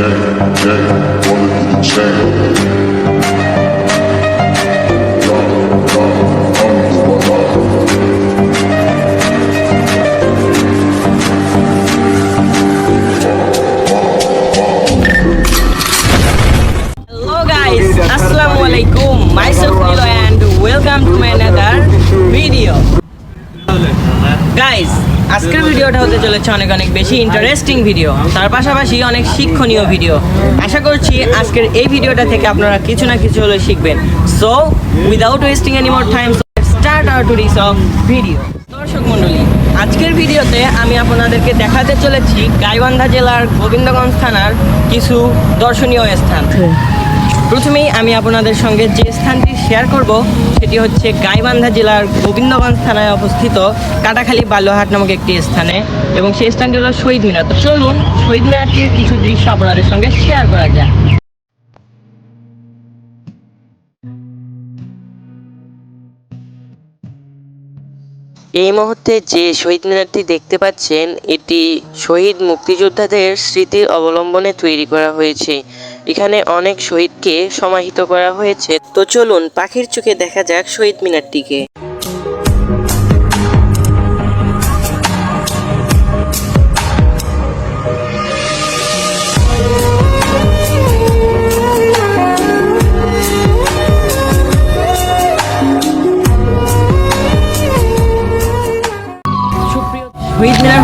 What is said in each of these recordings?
Nation. আজকের ভিডিওটা হতে চলেছে অনেক অনেক বেশি ইন্টারেস্টিং ভিডিও তার পাশাপাশি অনেক শিক্ষণীয় ভিডিও আশা করছি আজকের এই ভিডিওটা থেকে আপনারা কিছু না কিছু হলে শিখবেন। So without wasting any more time start our today's of video দর্শক মণ্ডলী, আজকের ভিডিওতে আমি আপনাদেরকে দেখাতে চলেছি গাইবান্ধা জেলার গোবিন্দগঞ্জ থানার কিছু দর্শনীয় স্থান। প্রথমেই আমি আপনাদের সঙ্গে যে স্থানটি শেয়ার করব, সেটি হচ্ছে গাইবান্ধা জেলার গোবিন্দগঞ্জ থানায় অবস্থিত কাটাখালী বাল্যহাট নামক একটি স্থানে। এবং সেই স্থানটি হলো শহীদ মিনার। তো চলুন, শহীদ মিনারটির কিছু দৃশ্য আপনাদের সঙ্গে শেয়ার করা যায় এই মুহূর্তে যে শহীদ মিনারটি দেখতে পাচ্ছেন, এটি শহীদ মুক্তিযোদ্ধাদের স্মৃতির অবলম্বনে তৈরি করা হয়েছে। এখানে অনেক শহীদকে সমাহিত করা হয়েছে। তো চলুন, পাখির চোখে দেখা যাক শহীদ মিনারটিকে।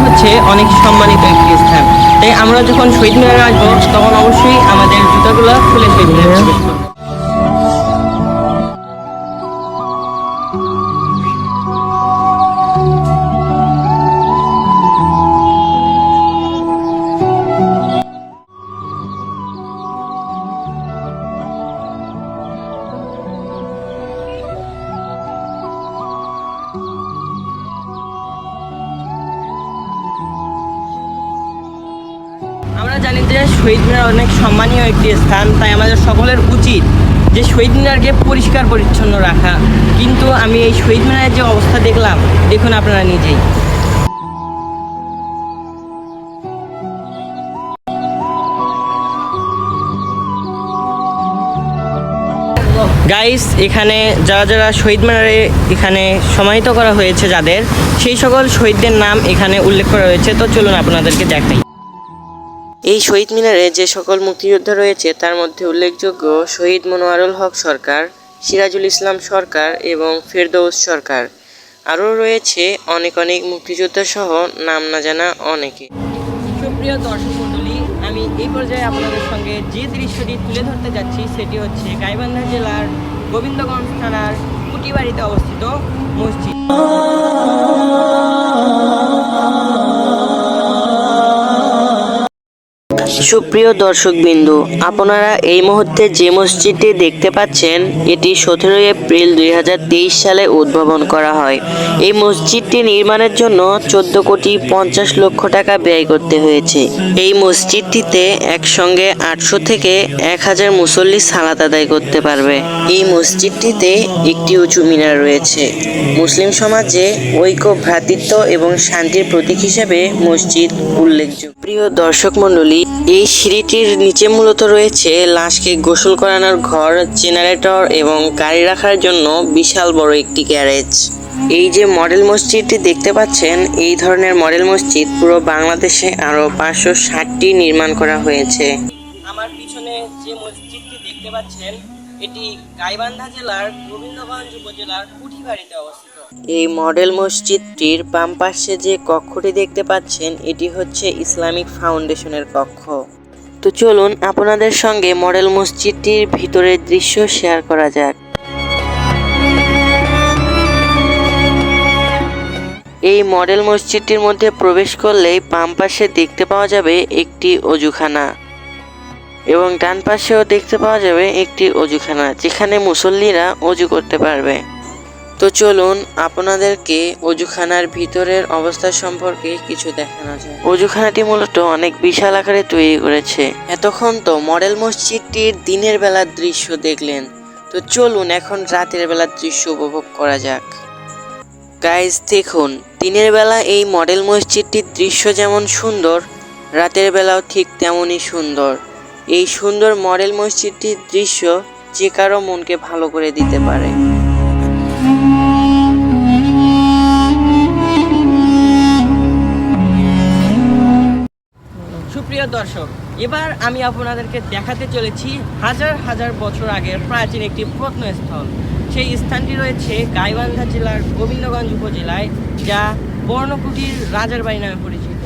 হচ্ছে অনেক সম্মানিত একটি আমরা যখন শহীদ মিনারে আসব তখন অবশ্যই আমাদের জুতাগুলো খুলে মিনারে আমরা জানি যে শহীদ মিনার অনেক সম্মানীয় একটি স্থান, তাই আমাদের সকলের উচিত যে শহীদ মিনারকে পরিষ্কার পরিচ্ছন্ন রাখা। কিন্তু আমি এই শহীদ মিনারের যে অবস্থা দেখলাম, দেখুন আপনারা নিজেই। গাইস এখানে যারা যারা শহীদ মিনারে এখানে সমাহিত করা হয়েছে যাদের, সেই সকল শহীদদের নাম এখানে উল্লেখ করা হয়েছে। তো চলুন আপনাদেরকে দেখাই। এই শহীদ মিনারে যে সকল মুক্তিযোদ্ধা রয়েছে, তার মধ্যে উল্লেখযোগ্য শহীদ মনোয়ারুল হক সরকার, সিরাজুল ইসলাম সরকার এবং ফেরদৌস সরকার। আরও রয়েছে অনেক অনেক মুক্তিযোদ্ধা সহ নাম না জানা অনেকে। সুপ্রিয় দর্শক মণ্ডলী, আমি এই পর্যায়ে আপনাদের সঙ্গে যে দৃশ্যটি তুলে ধরতে যাচ্ছি, সেটি হচ্ছে গাইবান্ধা জেলার গোবিন্দগঞ্জ থানার কুটিবাড়িতে অবস্থিত মসজিদ। সুপ্রিয় দর্শকবিন্দু, আপনারা এই মুহূর্তে যে মসজিদটি দেখতে পাচ্ছেন, এটি সতেরোই এপ্রিল দুই হাজার তেইশ সালে উদ্ভাবন করা হয়। এই মসজিদটি নির্মাণের জন্য চোদ্দ কোটি পঞ্চাশ লক্ষ টাকা ব্যয় করতে হয়েছে। এই মসজিদটিতে একসঙ্গে আটশো থেকে এক হাজার মুসল্লি সালাত আদায় করতে পারবে। এই মসজিদটিতে একটি উঁচু মিনার রয়েছে। মুসলিম সমাজে ঐক্য, ভ্রাতৃত্ব এবং শান্তির প্রতীক হিসেবে মসজিদ উল্লেখযোগ্য। প্রিয় দর্শক মণ্ডলী এই সিঁড়িটির নিচে মূলত রয়েছে লাশকে গোসল করানোর ঘর, জেনারেটর এবং গাড়ি রাখার জন্য বিশাল বড় একটি গ্যারেজ। এই যে মডেল মসজিদটি দেখতে পাচ্ছেন, এই ধরনের মডেল মসজিদ পুরো বাংলাদেশে আরও পাঁচশো ষাটটি নির্মাণ করা হয়েছে। আমার পিছনে যে মসজিদটি দেখতে পাচ্ছেন, এটি গাইবান্ধা জেলার গোবিন্দগঞ্জ উপজেলার কুঠিবাড়িতে অবস্থিত। এই মডেল মসজিদটির বাম পাশে যে কক্ষটি দেখতে পাচ্ছেন, এটি হচ্ছে ইসলামিক ফাউন্ডেশনের কক্ষ। তো চলুন আপনাদের সঙ্গে মডেল মসজিদটির ভিতরের দৃশ্য শেয়ার করা যাক। এই মডেল মসজিদটির মধ্যে প্রবেশ করলেই বাম পাশে দেখতে পাওয়া যাবে একটি অজুখানা এবং ডান পাশেও দেখতে পাওয়া যাবে একটি অজুখানা, যেখানে মুসল্লিরা অজু করতে পারবে। তো চলুন আপনাদেরকে অজুখানার ভিতরের অবস্থা সম্পর্কে কিছু দেখানো যায়। অজুখানাটি মূলত অনেক বিশাল আকারে তৈরি করেছে। এতক্ষণ তো মডেল মসজিদটির দিনের বেলার দৃশ্য দেখলেন। তো চলুন এখন রাতের বেলার দৃশ্য উপভোগ করা যাক। গাইজ দেখুন, দিনের বেলা এই মডেল মসজিদটির দৃশ্য যেমন সুন্দর, রাতের বেলাও ঠিক তেমনই সুন্দর। এই সুন্দর মডেল মসজিদটির দৃশ্য যে কারও মনকে ভালো করে দিতে পারে। সুপ্রিয় দর্শক, এবার আমি আপনাদেরকে দেখাতে চলেছি হাজার হাজার বছর আগের প্রাচীন একটি প্রত্নস্থল। সেই স্থানটি রয়েছে গাইবান্ধা জেলার গোবিন্দগঞ্জ উপজেলায়, যা বর্ণকুটির রাজার বাড়ি নামে পরিচিত।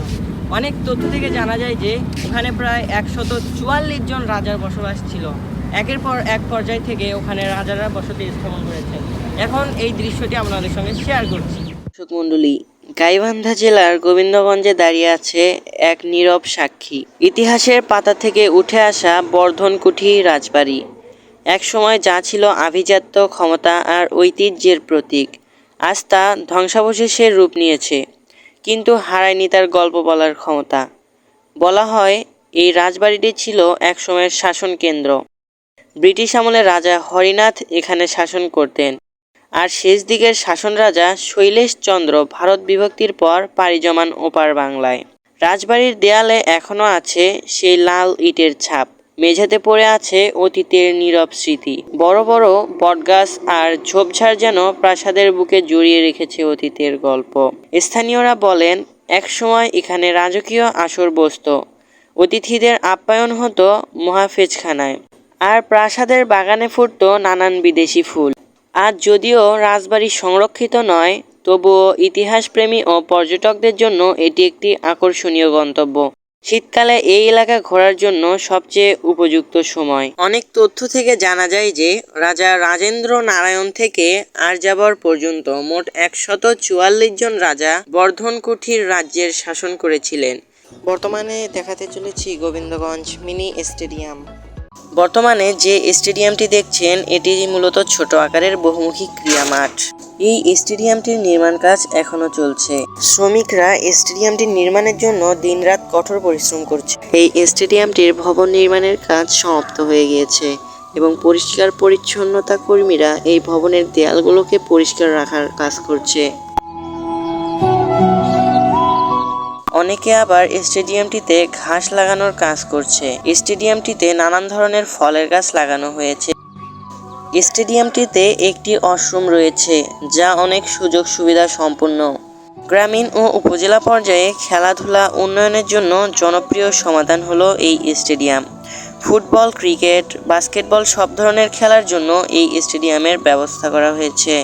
অনেক তথ্য থেকে জানা যায় যে, ওখানে প্রায় একশত চুয়াল্লিশ জন রাজার বসবাস ছিল। একের পর এক পর্যায় থেকে ওখানে রাজারা বসতি স্থাপন করেছেন। এখন এই দৃশ্যটি গাইবান্ধা জেলার গোবিন্দগঞ্জে দাঁড়িয়ে আছে এক নীরব সাক্ষী। ইতিহাসের পাতা থেকে উঠে আসা বর্ধনকুঠি রাজবাড়ি। একসময় যা ছিল আভিজাত্য ক্ষমতা আর ঐতিহ্যের প্রতীক, আজ তা ধ্বংসাবশেষের রূপ নিয়েছে, কিন্তু হারায়নি তার গল্প বলার ক্ষমতা। বলা হয়, এই রাজবাড়িটি ছিল একসময়ের শাসন কেন্দ্র। ব্রিটিশ আমলে রাজা হরিনাথ এখানে শাসন করতেন। আর শেষ দিকের শাসন রাজা শৈলেশ চন্দ্র ভারত বিভক্তির পর পাড়ি জমান ওপার বাংলায়। রাজবাড়ির দেয়ালে এখনও আছে সেই লাল ইটের ছাপ। মেঝেতে পড়ে আছে অতীতের নীরব স্মৃতি। বড় বড় বটগাছ আর ঝোপঝাড় যেন প্রাসাদের বুকে জড়িয়ে রেখেছে অতীতের গল্প। স্থানীয়রা বলেন একসময় এখানে রাজকীয় আসর বসত। অতিথিদের আপ্যায়ন হতো মহাফেজখানায়। আর প্রাসাদের বাগানে ফুটতো নানান বিদেশি ফুল। আজ যদিও রাজবাড়ি সংরক্ষিত নয়, তবুও ইতিহাসপ্রেমী ও পর্যটকদের জন্য এটি একটি আকর্ষণীয় গন্তব্য। শীতকালে এই এলাকা ঘোরার জন্য সবচেয়ে উপযুক্ত সময়। অনেক তথ্য থেকে জানা যায় যে, রাজা রাজেন্দ্র নারায়ণ থেকে আরযাবর পর্যন্ত মোট একশত চুয়াল্লিশ জন রাজা বর্ধনকুঠির রাজ্যের শাসন করেছিলেন। বর্তমানে দেখাতে চলেছি গোবিন্দগঞ্জ মিনি স্টেডিয়াম। বর্তমানে যে স্টেডিয়ামটি দেখছেন, এটি মূলত ছোট আকারের বহুমুখী ক্রীড়া মাঠ। এই স্টেডিয়ামটির নির্মাণ কাজ এখনও চলছে। শ্রমিকরা স্টেডিয়ামটি নির্মাণের জন্য দিনরাত কঠোর পরিশ্রম করছে। এই স্টেডিয়ামটির ভবন নির্মাণের কাজ সমাপ্ত হয়ে গিয়েছে এবং পরিষ্কার পরিচ্ছন্নতা কর্মীরা এই ভবনের দেয়ালগুলোকে পরিষ্কার রাখার কাজ করছে। অনেকে আবার স্টেডিয়ামটিতে ঘাস লাগানোর কাজ করছে। স্টেডিয়ামটিতে নানান ধরনের ফলের গাছ লাগানো হয়েছে। স্টেডিয়ামটিতে একটি অশ্রম রয়েছে, যা অনেক সুযোগ সুবিধা সম্পন্ন। গ্রামীণ ও উপজেলা পর্যায়ে খেলাধুলা উন্নয়নের জন্য জনপ্রিয় সমাধান হলো এই স্টেডিয়াম। ফুটবল, ক্রিকেট, বাস্কেটবল সব ধরনের খেলার জন্য এই স্টেডিয়ামের ব্যবস্থা করা হয়েছে।